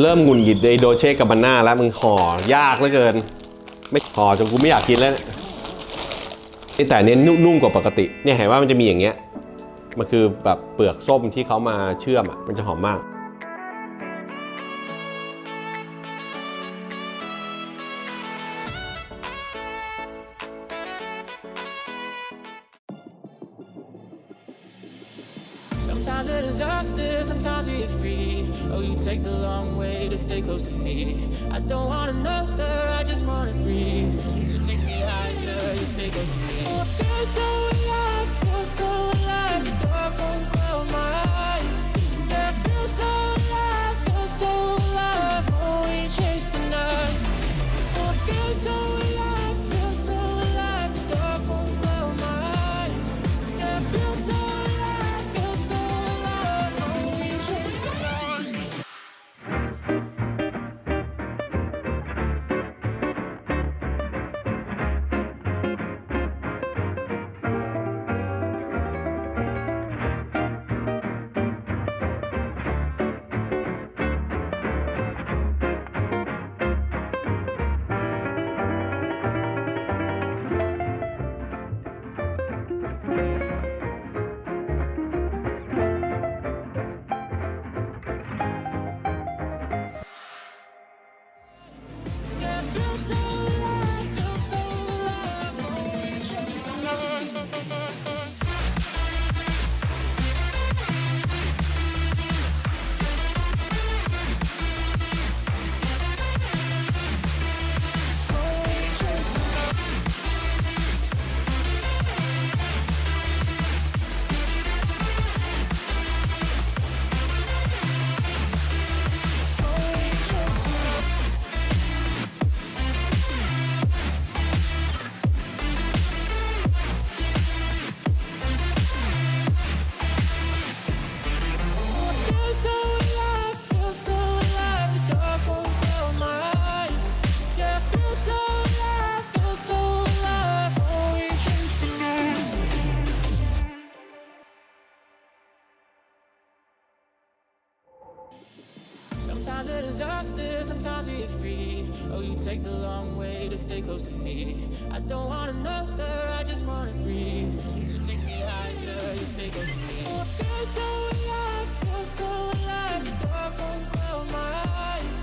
เริ่มหงุนหงิดไอโดเช่กับบันน่าแล้วมึงห่อยากเหลือเกิน ไม่ห่อจนกูไม่อยากกินแล้วเนี่ยแต่อันนี้นุ่มกว่าปกติเนี่ยเห็นว่ามันจะมีอย่างเงี้ยมันคือแบบเปลือกส้มที่เขามาเชื่อมอะมันจะหอมมาก don't want don't want another, I just wanna breathe. You take me higher, you stay close to me. Oh, I feel so alive, feel so alive. The dark won't cloud my eyes.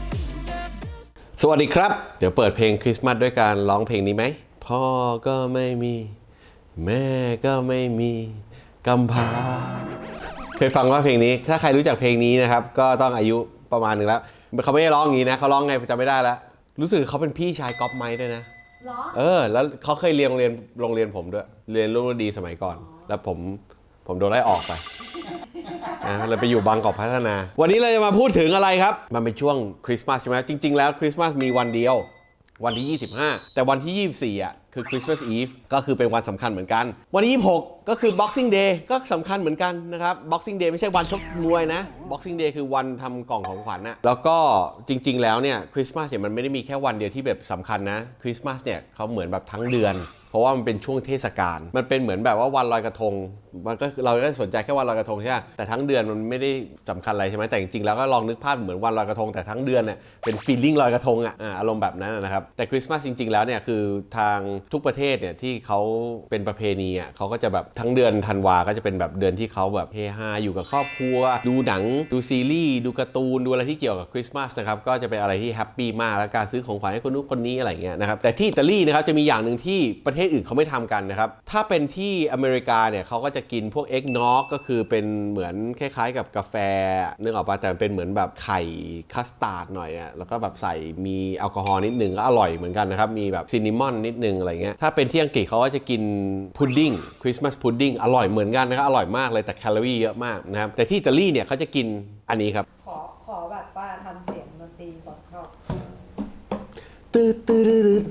Yeah, feel สวัสดีครับ เดี๋ยวเปิดเพลงคริสต์มาสด้วยการร้องเพลงนี้ไหม พ่อก็ไม่มี แม่ก็ไม่มีกำพร้าเคยฟังว่าเพลงนี้ ถ้าใครรู้จักเพลงนี้นะครับ ก็ต้องอายุประมาณหนึ่งแล้ว เขาไม่ได้ร้องอย่างนี้นะ เขาร้องไงจำไม่ได้แล้ว รู้สึกเขาเป็นพี่ชายก๊อฟไม้ด้วยนะ หรอ เออ แล้วเขาเคยเรียนโรงเรียนโรงเรียนผมด้วย เรียนรุ่นดีสมัยก่อน แล้วผมผมโดนไล่ออกไปนะเลยไปอยู่บางกอกพัฒนา วันนี้เราจะมาพูดถึงอะไรครับ มันเป็นช่วงคริสต์มาสใช่ไหมจริง ๆ แล้วคริสต์มาสมีวันเดียว วันที่ 25 แต่วันที่ 24อะ คือคริสต์มาสอีฟก็คือเป็นวันสำคัญเหมือนกัน วันที่26 ก็คือ Boxing Day ก็สำคัญเหมือนกันนะครับ Boxing Day ไม่ใช่วันชกมวยนะ Boxing Day คือวันทำกล่องของขวัญนะแล้วก็จริง ๆ แล้วเนี่ยคริสต์มาสเนี่ยมันไม่ได้มีแค่วันเดียวที่แบบสำคัญนะคริสต์มาสเนี่ยเขาเหมือนแบบทั้งเดือน ราะว่ามันเป็นช่วงเทศกาลมันเป็นเหมือนแบบว่าวันลอยกระทง มันก็เราก็สนใจแค่วันลอยกระทงใช่ไหมแต่ทั้งเดือนมันไม่ได้สำคัญอะไรใช่ไหมแต่จริงๆแล้วก็ลองนึกภาพเหมือนวันลอยกระทงแต่ทั้งเดือนเนี่ยเป็นฟีลลิ่งลอยกระทงอะอ่าอารมณ์แบบนั้นนะครับแต่คริสต์มาสจริง ๆแล้วเนี่ยคือทางทุกประเทศเนี่ยที่เขาเป็นประเพณีอะเขาก็จะแบบทั้งเดือนธันวาก็จะเป็นแบบเดือนที่เขาแบบเฮฮาอยู่กับครอบครัว ดูหนังดูซีรีส์ดูการ์ตูนดูอะไรที่เกี่ยวกับคริสต์มาสนะครับก็จะเป็นอะไรที่แฮปปี้มากและการซื้อของขวัญให้คนนู้นคนนี้อะไรเงี้ยนะครับแต่ที่อิตาลีนะครับจะมีอย่างหนึ่งที่ประเทศอื่นเขาไม่ทำกันนะครับ ถ้าเป็นที่อเมริกาเนี่ยเขาก็จะกินพวกเอ็กนอกก็คือเป็นเหมือนคล้ายๆ กับกาแฟนึกออกปะแต่มันเป็นเหมือนแบบไข่คัสตาร์ดหน่อยอะแล้วก็แบบใส่มีแอลกอฮอล์นิดหนึ่งก็อร่อยเหมือนกันนะครับ มีแบบซินนามอนนิดหนึงอะไรเงี้ยถ้าเป็นที่อังกฤษเขาก็จะกินพุดดิ้งคริสต์มาสพุดดิ้งอร่อยเหมือนกันนะครับอร่อยมากเลยแต่แคลอรี่เยอะมากนะครับแต่ที่อิตาลีเนี่ยเขาจะกินอันนี้ครับขอขอแบบว่าทำเสียงดนตรีก่อนเข้าตืดตืด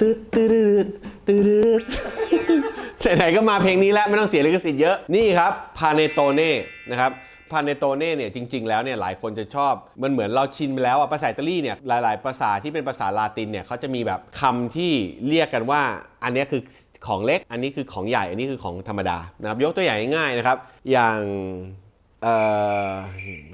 ตืดตืดตืด ตืดไหนๆก็มาเพลงนี้แล้วไม่ต้องเสียลิขสิทธิ์เยอะ นี่ครับพาเนโตเน่นะครับพาเนโตเน่เนี่ยจริง ๆ แล้วเนี่ยหลายคนจะชอบมันเหมือนเราชินไปแล้วอะภาษาอิตาลีเนี่ยหลาย ๆ ภาษาที่เป็นภาษาลาตินเนี่ยเขาจะมีแบบคำที่เรียกกันว่า อันนี้คือของเล็ก อันนี้คือของใหญ่ อันนี้คือของธรรมดานะครับยกตัวอย่างง่ายๆนะครับอย่าง เอ่อ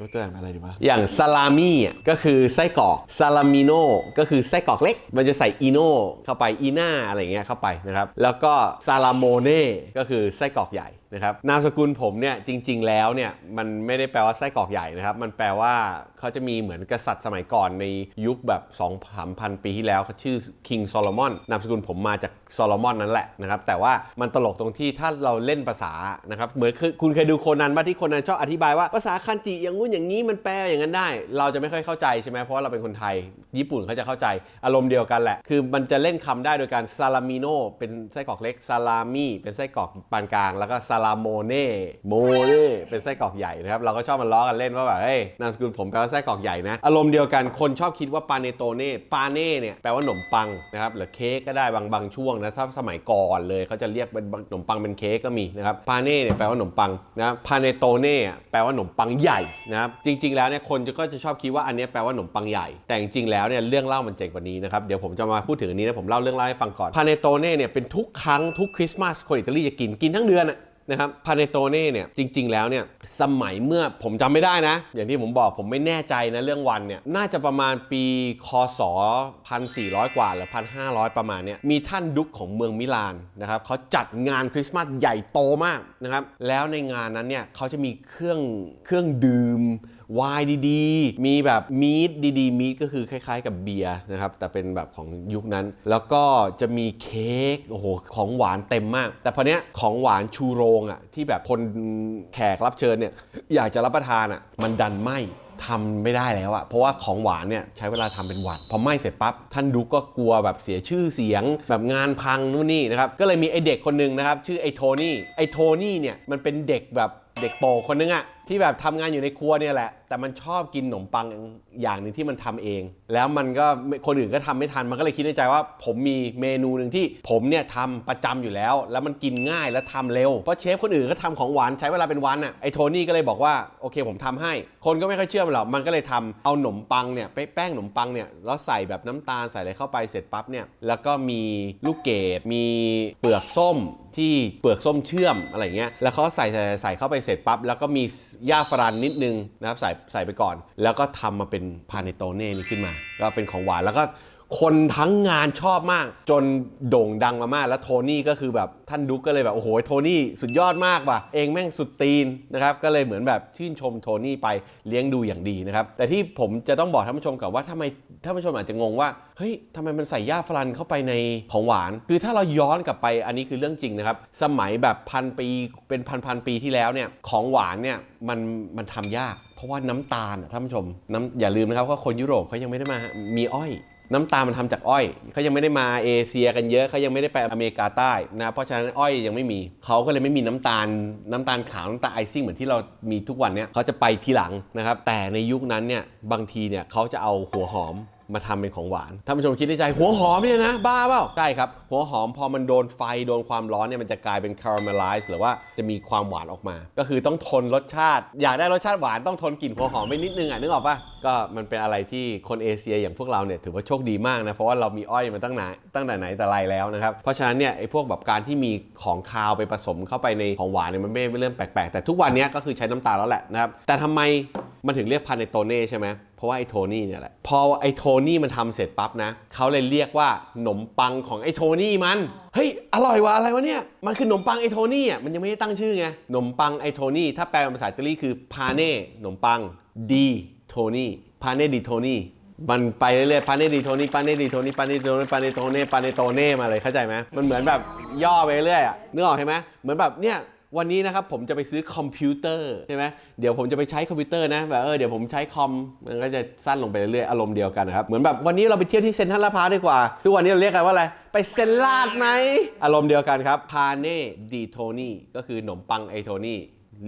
ยกตัวอย่างอะไรดีวะอย่างซาลามี่อะก็คือไส้กรอกซาลามิโนก็คือไส้กรอกเล็ก มันจะใส่อีโน่เข้าไปอีน่าอะไรอย่างเงี้ยเข้าไปนะครับ แล้วก็ซาลาโมเน่ก็คือไส้กรอกใหญ่นะครับนามสกุลผมเนี่ยจริง ๆ แล้วเนี่ยมันไม่ได้แปลว่าไส้กรอกใหญ่นะครับมันแปลว่าเขาจะมีเหมือนกษัตริย์สมัยก่อนในยุคแบบ2 3 0 0ปีที่แล้วเขาชื่อคิงโซโลมอนนามสกุลผมมาจากโซโลมอนนั่นแหละนะครับแต่ว่ามันตลกตรงที่ถ้าเราเล่นภาษานะครับเหมือนคือคุณเคยดูโคนันบ้าที่โคนันชอบอธิบายว่าภาษาคันจิอย่างงู้นอย่างนี้มันแปลอย่างนั้นได้ เราจะไม่ค่อยเข้าใจใช่ไหมเพราะาเราเป็นคนไทย ญี่ปุ่นเขาจะเข้าใจอารมณ์เดียวกันแหละคือมันจะเล่นคำได้โดยการซาลามิโนเป็นไส้กรอกเล็กซาลามี่เป็นไส้กรอกปานกลางแล้วก็ซาลาโมเน่โมเน่เป็นไส้กรอกใหญ่นะครับ เราก็ชอบมันล้อกันเล่นว่าแบบเฮ้ยนามสกุลผมแปลว่าไส้กรอกใหญ่นะ อารมณ์เดียวกันคนชอบคิดว่าปาเนโตเน่ปาเน่เนี่ยแปลว่าขนมปังนะครับหรือเค้กก็ได้บางบางช่วงนะถ้าสมัยก่อนเลยเขาจะเรียกเป็นขนมปังเป็นเค้กก็มีนะครับปาเน่เนี่ยแปลว่าขนมปังนะครับพาเนโตเน่แปลว่าขนมปังใหญ่นะครับจริง ๆ แล้วเนี่ยคนก็จะชอบคิดว่าอันนี้แปลว่าขนมปังใหญ่ แต่จริงๆแล้วเนี่ยเรื่องเล่ามันเจ๋งกว่านี้นะครับเดี๋ยวผมจะมาพูดถึงอันนี้นะผมเล่าเรื่องเล่าให้ฟังก่อนพาเนโตเน่เนี่ยเป็นทุกครั้งทุกคริสต์มาสคนอิตาลีจะกินกินทั้งเดือนอะ นะครับพาเนโตเน่เนี่ยจริง ๆ แล้วเนี่ยสมัยเมื่อผมจำไม่ได้นะ อย่างที่ผมบอกผมไม่แน่ใจนะเรื่องวันเนี่ยน่าจะประมาณปีคศ 1400 กว่าหรือ 1500 ประมาณเนี่ยมีท่านดุกของเมืองมิลานนะครับเขาจัดงานคริสต์มาสใหญ่โตมากนะครับแล้วในงานนั้นเนี่ยเขาจะมีเครื่องเครื่องดื่ม วายดีๆ มีแบบมีดดีๆมีดก็คือคล้ายๆ กับเบียร์นะครับ แต่เป็นแบบของยุคนั้น แล้วก็จะมีเค้กโอ้โหของหวานเต็มมาก แต่พอเนี้ยของหวานชูโรงอะที่แบบคนแขกรับเชิญเนี่ยอยากจะรับประทานอะมันดันไหมทำไม่ได้แล้วอะเพราะว่าของหวานเนี่ยใช้เวลาทำเป็นวันพอไหม้เสร็จปั๊บท่านดูก็กลัวแบบเสียชื่อเสียง แบบงานพังนู่นนี่นะครับ ก็เลยมีไอเด็กคนหนึ่งนะครับ ชื่อไอโทนี่ไอโทนี่เนี่ยมันเป็นเด็กแบบเด็กโปคนนึงอะ ที่แบบทำงานอยู่ในครัวเนี่ยแหละแต่มันชอบกินขนมปังอย่างหนึ่งที่มันทำเอง แล้วมันก็คนอื่นก็ทำไม่ทันมันก็เลยคิดในใจว่า ผมมีเมนูหนึ่งที่ผมเนี่ยทำประจำอยู่แล้ว แล้วมันกินง่ายและทำเร็วเพราะเชฟคนอื่นก็ทำของหวานใช้เวลาเป็นวันอะไอโทนี่ก็เลยบอกว่าโอเคผมทำให้ คนก็ไม่ค่อยเชื่อมันหรอกมันก็เลยทำเอาขนมปังเนี่ยไปแป้งขนมปังเนี่ยแล้วใส่แบบน้ำตาลใส่อะไรเข้าไปเสร็จปั๊บเนี่ยแล้วก็มีลูกเกดมีเปลือกส้มที่เปลือกส้มเชื่อมอะไรเงี้ยแล้วเขาใส่ใส่ใส่เข้าไปเสร็จปั๊บแล้วก็มีหญ้าฟรันนิดนึงนะครับใส่ใส่ไปก่อน แล้วก็ทำมาเป็นพาเนโตเน่นี่ขึ้นมา ก็เป็นของหวานแล้วก็คนทั้งงานชอบมาก จนโด่งดังมามาก แล้วโทนี่ก็คือแบบท่านดุ๊กก็เลยแบบ โอ้โหโทนี่สุดยอดมากว่ะ เองแม่งสุดตีนนะครับ ก็เลยเหมือนแบบชื่นชมโทนี่ไปเลี้ยงดูอย่างดีนะครับ แต่ที่ผมจะต้องบอกท่านผู้ชมกับว่าทำไมท่านผู้ชมอาจจะงงว่า เฮ้ยทำไมมันใส่หญ้าฟรันเข้าไปในของหวาน คือถ้าเราย้อนกลับไปอันนี้คือเรื่องจริงนะครับ สมัยแบบพันปีเป็นพันพันปีที่แล้วเนี่ยของหวานเนี่ยมันมันทำยาก เพราะว่าน้ำตาลอะท่านผู้ชมน้ำอย่าลืมนะครับว่าคนยุโรปเขายังไม่ได้มามีอ้อย น้ำตาลมันทำจากอ้อยเขายังไม่ได้มาเอเชียกันเยอะเขายังไม่ได้ไปอเมริกาใต้นะเพราะฉะนั้นอ้อยยังไม่มีเขาก็เลยไม่มีน้ำตาล น้ำตาลขาวน้ำตาลไอซิ่งเหมือนที่เรามีทุกวันเนี้ยเขาจะไปทีหลังนะครับแต่ในยุคนั้นเนี่ยบางทีเนี่ยเขาจะเอาหัวหอม มาทำเป็นของหวานท่านผู้ชมคิดในใจหัวหอมเนี่ยนะ บ้าเปล่าใช่ครับ หัวหอมพอมันโดนไฟโดนความร้อนเนี่ยมันจะกลายเป็นคาราเมลไลซ์หรือว่าจะมีความหวานออกมา ก็คือต้องทนรสชาติ อยากได้รสชาติหวานต้องทนกลิ่นหัวหอมไปนิดนึงอะนึกออกปะก็มันเป็นอะไรที่คนเอเชียอย่างพวกเราเนี่ยถือว่าโชคดีมากนะเพราะว่าเรามีอ้อยมาตั้งนานตั้งแต่ไหนแต่ไรแล้วนะครับเพราะฉะนั้นเนี่ยไอ้พวกแบบการที่มีของคาวไปผสมเข้าไปในของหวานเนี่ยมันไม่ไม่เริ่มแปลกๆแต่ทุกวันนี้ก็คือใช้น้ำตาลแล้วแหละนะครับแต่ทำไมมันถึงเรียกพาเนโตเน่ใช่ไหม เพราะว่าไอ้โทนี่เนี่ยแหละ พอไอ้โทนี่มันทำเสร็จปั๊บนะเขาเลยเรียกว่าขนมปังของไอ้โทนี่มัน เฮ้ย อร่อยว่ะอะไรวะเนี่ย มันคือขนมปังไอ้โทนี่อะมันยังไม่ได้ตั้งชื่อไงขนมปังไอ้โทนี่ถ้าแปลเป็นภาษาอิตาลีคือพาเน่ขนมปังดีโทนี่พาเน่ดีโทนี่มันไปเรื่อยๆพาเนดีโทนี่พาเนดีโทนี่พาเนดีโทนี่พาเนโตเน่พาเนโตเน่มาเลยเข้าใจไหมมันเหมือนแบบย่อไปเรื่อยๆอะนึกออกใช่ไหมเหมือนแบบเนี่ย วันนี้นะครับผมจะไปซื้อคอมพิวเตอร์ใช่ไหมเดี๋ยวผมจะไปใช้คอมพิวเตอร์นะแบบเออเดี๋ยวผมใช้คอมมันก็จะสั้นลงไปเรื่อยๆอารมณ์เดียวกันนะครับเหมือนแบบวันนี้เราไปเที่ยวที่เซ็นทรัลลาดพร้าวดีกว่า ทุกวันนี้เราเรียกกันว่าอะไรไปเซ็นลาดไหมอารมณ์เดียวกันครับพาเน่ดีโทนี่ก็คือขนมปังไอโทนี่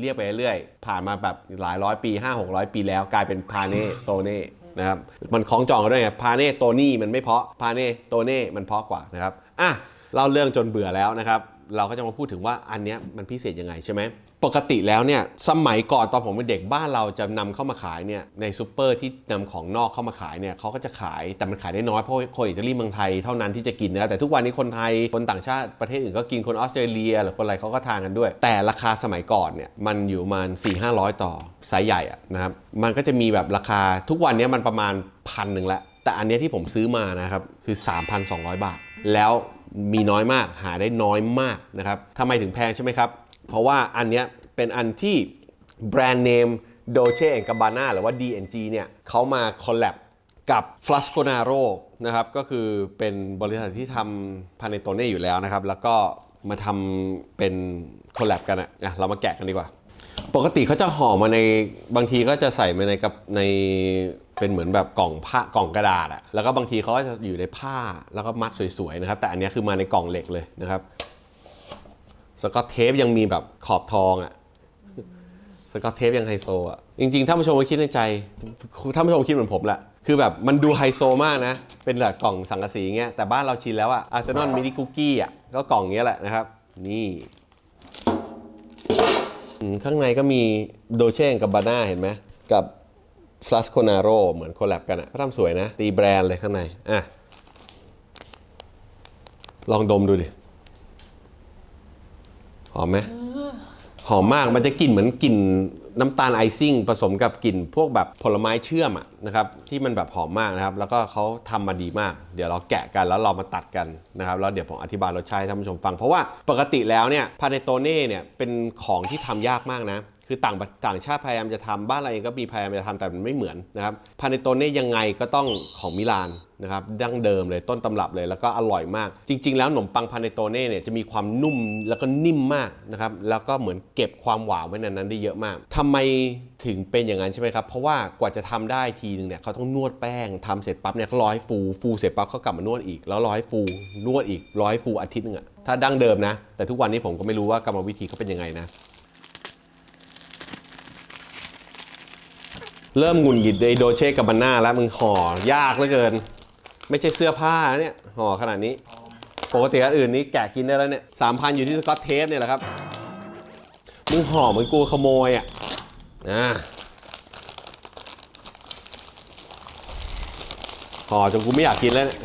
เรียกไปเรื่อยๆผ่านมาแบบหลายร้อยปี 5 600 ปีแล้วกลายเป็นพาเน่โตเน่นะครับมันคล้องจองกันด้วยไงพาเน่โตนี่มันไม่เพาะพาเน่โตเน่มันเพาะกว่านะครับอะเล่าเรื่องจนเบื่อแล้วนะครับ เราก็จะมาพูดถึงว่าอันเนี้ยมันพิเศษยังไงใช่ไหมปกติแล้วเนี่ยสมัยก่อนตอนผมเป็นเด็กบ้านเราจะนำเข้ามาขายเนี่ยในซูเปอร์ที่นำของนอกเข้ามาขายเนี่ยเขาก็จะขายแต่มันขายได้น้อยเพราะคนอิตาลีเมืองไทยเท่านั้นที่จะกินนะแต่ทุกวันนี้คนไทยคนต่างชาติประเทศอื่นก็กินคนออสเตรเลีย หรือคนอะไรเขาก็ทานกันด้วย แต่ราคาสมัยก่อนเนี่ยมันอยู่ประมาณ4 5 0 0 ต่อไซส์ใหญ่อะนะครับมันก็จะมีแบบราคาทุกวันนี้มันประมาณพันหนึ่งละแต่อันนี้ที่ผมซื้อมานะครับคือ 3,200 บาท แล้ว มีน้อยมาก หาได้น้อยมากนะครับทำไมถึงแพงใช่ไหมครับ เพราะว่าอันเนี้ยเป็นอันที่แบรนด์เนม Dolce Gabbana หรือว่า D&G เนี่ยเขามาคอลแลบกับ Flasconaro นะครับ ก็คือเป็นบริษัทที่ทำพาเนโตเน่อยู่แล้วนะครับ แล้วก็มาทำเป็นคอลแลบกันอะอะ เรามาแกะกันดีกว่า ปกติเขาจะห่อมาในบางทีก็จะใส่มาในกับใน เป็นเหมือนแบบกล่องผ้ากล่องกระดาษอะแล้วก็บางทีเขาก็จะอยู่ในผ้าแล้วก็มัดสวยๆนะครับ แต่อันนี้คือมาในกล่องเหล็กเลยนะครับ สกอตเทปยังมีแบบขอบทองอะสกอตเทปยังไฮโซอะ่ะ จริงๆท่าผู้ชมก็คิดในใจท่านผู้ชมคิดเหมือนผมแหละ คือแบบมันดูไฮโซมากนะ เป็นแบบกล่องสังกะสีเงี้ย แต่บ้านเราชินแล้วอะอาร์เซนอลมินิคุกกี้อะ ก็กล่องเงี้ยแหละนะครับ นี่ ข้างในก็มีโดเช่กับบาน่าเห็นไหม กับ ฟลัสโคนาโรเหมือนโคแลบกันอะก็ทำสวยนะ ตีแบรนด์เลยข้างใน อะ ลองดมดูดิ หอมไหมหอมมากมันจะกลิ่นเหมือนกลิ่นน้ำตาลไอซิ่งผสมกับกลิ่นพวกแบบผลไม้เชื่อมอะนะครับที่มันแบบหอมมากนะครับ แล้วก็เขาทำมาดีมาก เดี๋ยวเราแกะกันแล้วเรามาตัดกันนะครับแล้วเดี๋ยวผมอธิบายรสชาติให้ท่านผู้ชมฟัง เพราะว่าปกติแล้วเนี่ยพาเนโตเน่เนี่ยเป็นของที่ทำยากมากนะ คือต่างต่างชาติพยายามจะทำบ้านเราเองก็มีพยายามจะทำแต่มันไม่เหมือนนะครับพาเนโตเน่ยังไงก็ต้องของมิลานนะครับดั้งเดิมเลยต้นตำรับเลยแล้วก็อร่อยมาก จริง ๆ แล้วขนมปังพาเนโตเน่เนี่ยจะมีความนุ่มแล้วก็นิ่มมากนะครับแล้วก็เหมือนเก็บความหวานไว้ในนั้นได้เยอะมากทำไมถึงเป็นอย่างนั้นใช่ไหมครับ เพราะว่ากว่าจะทำได้ทีนึงเนี่ยเขาต้องนวดแป้งทำเสร็จปั๊บเนี่ยเขาร้อยฟูฟูเสร็จปั๊บเขากลับมานวดอีก แล้วร้อยฟูนวดอีกร้อยฟูอาทิตย์หนึงอะถ้าดั้งเดิมนะ แต่ทุกวันนี้ผมก็ไม่รู้ว่ากรรมวิธีเขาเป็นยังไงนะ เริ่มหงุนหงิดไอโดเช่กับบันน่าแล้วมึงห่อยากเหลือเกิน ไม่ใช่เสื้อผ้านะเนี่ยห่อขนาดนี้ ปกติอันอื่นนี้แกะกินได้แล้วเนี่ยสามพันอยู่ที่สกอตเทปเนี่ยแหละครับ มึงห่อเหมือนกูขโมยอะนะห่อจนกูไม่อยากกินแล้วเนี่ย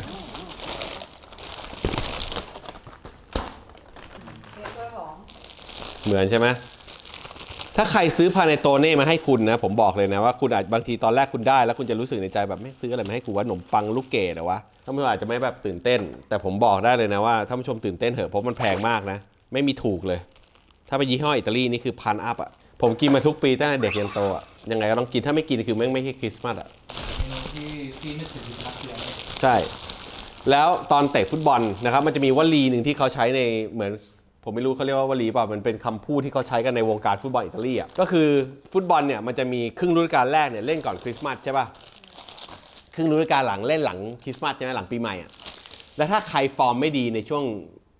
เค้กกล้วยหอมเหมือนใช่ไหม ถ้าใครซื้อพาเนโตเน่มาให้คุณนะ ผมบอกเลยนะว่าคุณอาจบางทีตอนแรกคุณได้ แล้วคุณจะรู้สึกในใจแบบไม่ซื้ออะไรมาให้กูว่าขนมปังลูกเกดเหรอวะท่านผู้ชมอาจจะไม่แบบตื่นเต้น แต่ผมบอกได้เลยนะว่าท่านผู้ชมตื่นเต้นเถอะเพราะมันแพงมากนะ ไม่มีถูกเลย ถ้าไปยี่ห้ออิตาลีนี่คือพันอัพอะผมกินมาทุกปีตั้งแต่เด็กยันโตอะยังไงก็ต้องกินถ้าไม่กินคือแม่งไม่ใช่คริสต์มาสอะเมนูที่ที่นึกถึงรักเดียวเลยใช่ แล้วตอนเตะฟุตบอลนะครับมันจะมีวลีหนึ่งที่เขาใช้ในเหมือน ผมไม่รู้เขาเรียกว่าวลีป่ะมันเป็นคำพูดที่เขาใช้กันในวงการฟุตบอลอิตาลีอะก็คือฟุตบอลเนี่ยมันจะมีครึ่งฤดูกาลแรกเนี่ยเล่นก่อนคริสต์มาสใช่ป่ะครึ่งฤดูกาลหลังเล่นหลังคริสต์มาสใช่ไหมหลังปีใหม่อะแล้วถ้าใครฟอร์มไม่ดีในช่วง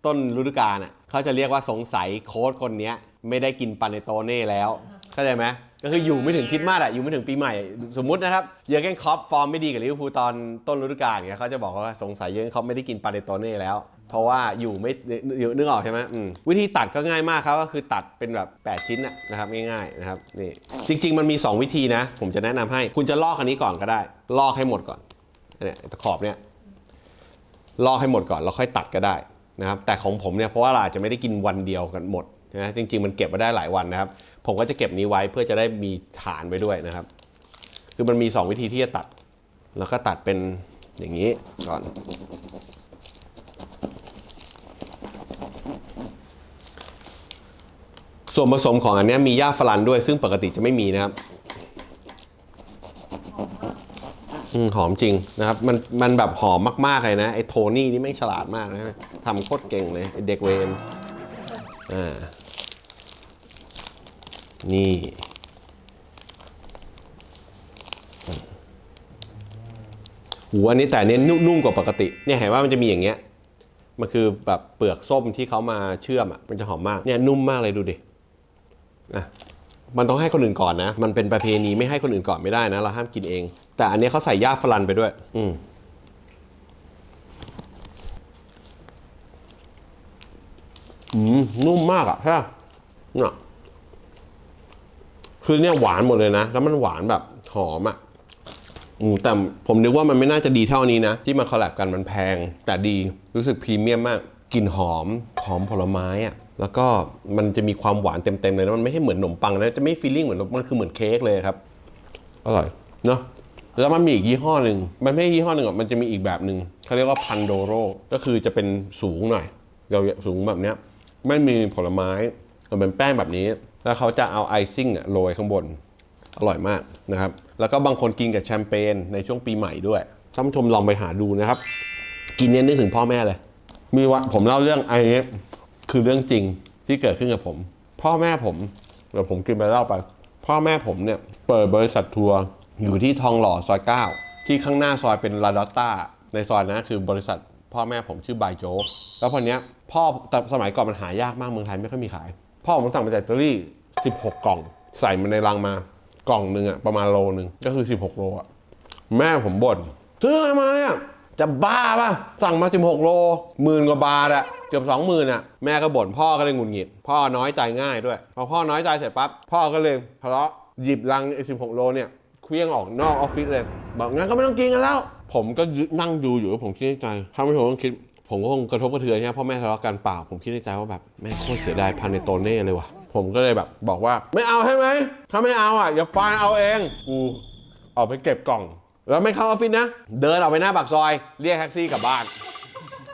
ต้นฤดูกาลอะเขาจะเรียกว่าสงสัยโค้ชคนนี้ไม่ได้กินปาเนโตเน่แล้วเข้าใจไหม ก็คืออยู่ไม่ถึงคริสต์มาสอะอยู่ไม่ถึงปีใหม่ สมมุตินะครับ เยอร์เกนคล็อปฟอร์มไม่ดีกับลิเวอร์พูลตอนต้นฤดูกาลเนี่ยเขาจะบอกว่าสงสัยเยอร์เกนคล็อปไม่ได้กินปาเนโตเน่แล้ว เพราะว่าอยู่ไม่อยู่นึกออกใช่ไหมอืมวิธีตัดก็ง่ายมากครับก็คือตัดเป็นแบบ 8 ชิ้นนะนะครับง่ายๆนะครับนี่จริง ๆ มันมี 2 วิธีนะ ผมจะแนะนำให้คุณจะลอกอันนี้ก่อนก็ได้ ลอกให้หมดก่อนเนี่ยตะขอบเนี่ยลอกให้หมดก่อนแล้วค่อยตัดก็ได้นะครับแต่ของผมเนี่ยเพราะว่าเราอาจจะไม่ได้กินวันเดียวกันหมดนะจริง ๆ มันเก็บมาได้หลายวันนะครับ ผมก็จะเก็บนี้ไว้เพื่อจะได้มีฐานไว้ด้วยนะครับ คือมันมี 2 วิธีที่จะตัด แล้วก็ตัดเป็นอย่างนี้ก่อน ส่วนผสมของอันนี้มีหญ้าฝรั่นด้วย ซึ่งปกติจะไม่มีนะครับอืมหอมจริงนะครับ มันมันแบบหอมมาก ๆ เลยนะ ไอ้โทนี่นี่ไม่ฉลาดมากนะทำโคตรเก่งเลย ไอ้เด็กเวนอ่า นี่ หูอันนี้แต่อันนี้นุ่มกว่าปกติ เนี่ยเห็นว่ามันจะมีอย่างเงี้ย มันคือแบบเปลือกส้มที่เขามาเชื่อมอะ มันจะหอมมาก เนี่ยนุ่มมากเลยดูดินะมันต้องให้คนอื่นก่อนนะ มันเป็นประเพณีไม่ให้คนอื่นก่อนไม่ได้นะ เราห้ามกินเอง แต่อันนี้เขาใส่ย่าฝรั่นไปด้วย อืมอืมนุ่มมากอะใช่ปะเนี่ย คือเนี่ยหวานหมดเลยนะ แล้วมันหวานแบบหอมอะอืมแต่ผมนึกว่ามันไม่น่าจะดีเท่านี้นะ ที่มาคอลแลบกันมันแพง แต่ดีรู้สึกพรีเมียมมากกลิ่นหอมหอมผลไม้อะแล้วก็มันจะมีความหวานเต็มๆเลยนะมันไม่ใช่เหมือนขนมปังนะจะไม่ฟีลลิ่งเหมือนมันคือเหมือนเค้กเลยครับอร่อยเนาะแล้วมันมีอีกยี่ห้อหนึ่งมันไม่ใช่ยี่ห้อหนึ่งหรอกมันจะมีอีกแบบหนึ่งเขาเรียกว่าพันโดโรก็คือจะเป็นสูงหน่อยเราสูงแบบเนี้ยไม่มีผลไม้มันเป็นแป้งแบบนี้ แล้วเขาจะเอาไอซิ่งอะโรยข้างบน อร่อยมากนะครับ แล้วก็บางคนกินกับแชมเปญในช่วงปีใหม่ด้วยท่านผู้ชมลองไปหาดูนะครับ กินเนี่ยนึกถึงพ่อแม่เลย มีวันผมเล่าเรื่องไอ้นี้คือเรื่องจริงที่เกิดขึ้นกับผม พ่อแม่ผมเดี๋ยวผมกินไปเล่าไป พ่อแม่ผมเนี่ยเปิดบริษัททัวร์อยู่ที่ทองหล่อซอย9ที่ข้างหน้าซอยเป็นลาดอตต้าในซอยนั้นคือบริษัทพ่อแม่ผมชื่อบายโจ๊กแล้วพอเนี้ยพ่อแต่สมัยก่อนมันหายากมากเมืองไทยไม่ค่อยมีขาย พ่อผมสั่งมาจากอิตาลี16 กล่อง ใส่มันในลังมากล่องหนึ่งอะประมาณโลหนึ่งก็คือ 16 โลอะแม่ผมบ่นซื้ออะไรมาเนี่ยจะบ้าป่ะ สั่งมา 16 โลหมื่นกว่าบาทอะเกือบ2 0,000อะแม่ก็บ่นพ่อก็เลยหงุดหงิด พ่อน้อยใจง่ายด้วย พอพ่อน้อยใจเสร็จปั๊บพ่อก็เลยทะเลาะหยิบลังไอ้16 โลเนี่ยเคลี้ยงออกนอกออฟฟิศเลย บอกงั้นก็ไม่ต้องกินกันแล้ว ผมก็ยืนนั่งดูอยู่ผมคิดในใจถ้าไม่ผมต้องคิด ผมก็คงกระทบกระเทือนใช่ไหมพ่อแม่ทะเลาะกันเปล่า ผมคิดในใจว่าแบบแม่โคตรเสียดายพันในโตเน่เลยว่ะ ผมก็เลยแบบบอกว่าไม่เอาใช่ไหม ถ้าไม่เอาอะอย่าฟานเอาเอง กูออกไปเก็บกล่อง แล้วไม่เข้าออฟฟิศนะ เดินออกไปหน้าปากซอย เรียกแท็กซี่กลับบ้าน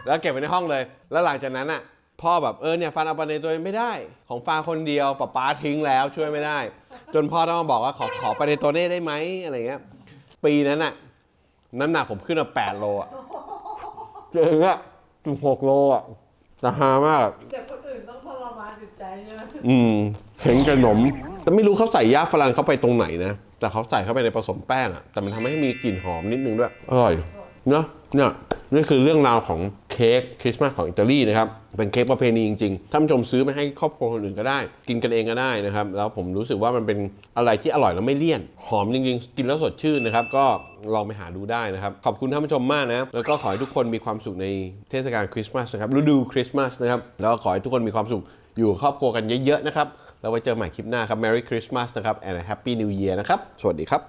แล้วเก็บไว้ในห้องเลย แล้วหลังจากนั้นอะพ่อแบบเออเนี่ยฟันเอาไปในตัวเองไม่ได้ ของฟาคนเดียวป๊าป๊าทิ้งแล้วช่วยไม่ได้ จนพ่อต้องมาบอกว่าขอขอไปในตัวเน่ได้ไหมอะไรเงี้ยปีนั้นอะน้ำหนักผมขึ้นมา8โลอะเจออะ ถึง6โลอะจะหามากเด็กคนอื่นต้องทรมานจิตใจใช่ไหมอืม เห็นขนม แต่ไม่รู้เขาใส่ยาฝรั่งเข้าไปตรงไหนนะ แต่เขาใส่เข้าไปในผสมแป้งอะแต่มันทำให้มีกลิ่นหอมนิดนึงด้วย อร่อย เนอะเนี่ยนี่คือเรื่องราวของเค้กคริสต์มาสของอิตาลีนะครับ เป็นเค้กประเพณีจริงๆท่านผู้ชมซื้อไปให้ครอบครัวคนอื่นก็ได้ กินกันเองก็ได้นะครับ แล้วผมรู้สึกว่ามันเป็นอะไรที่อร่อยแล้วไม่เลี่ยน หอมจริงๆ กินแล้วสดชื่นนะครับ ก็ลองไปหาดูได้นะครับ ขอบคุณท่านผู้ชมมากนะ แล้วก็ขอให้ทุกคนมีความสุขในเทศกาลคริสต์มาสนะครับ ฤดูคริสต์มาสนะครับ แล้วขอให้ทุกคนมีความสุขอยู่ครอบครัวกันเยอะๆนะครับ แล้วไว้เจอใหม่คลิปหน้าครับ Merry Christmas นะครับ and a Happy New Year นะครับ สวัสดีครับ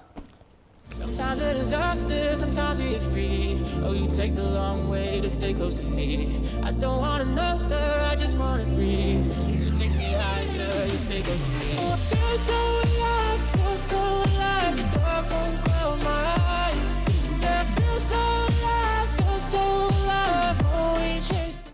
Oh, you take the long way to stay close to me. I don't want another, I just wanna breathe. You take me higher, you stay close to me. Oh, I feel so alive, feel so alive. The dark won't cloud my eyes. Yeah, I feel so alive.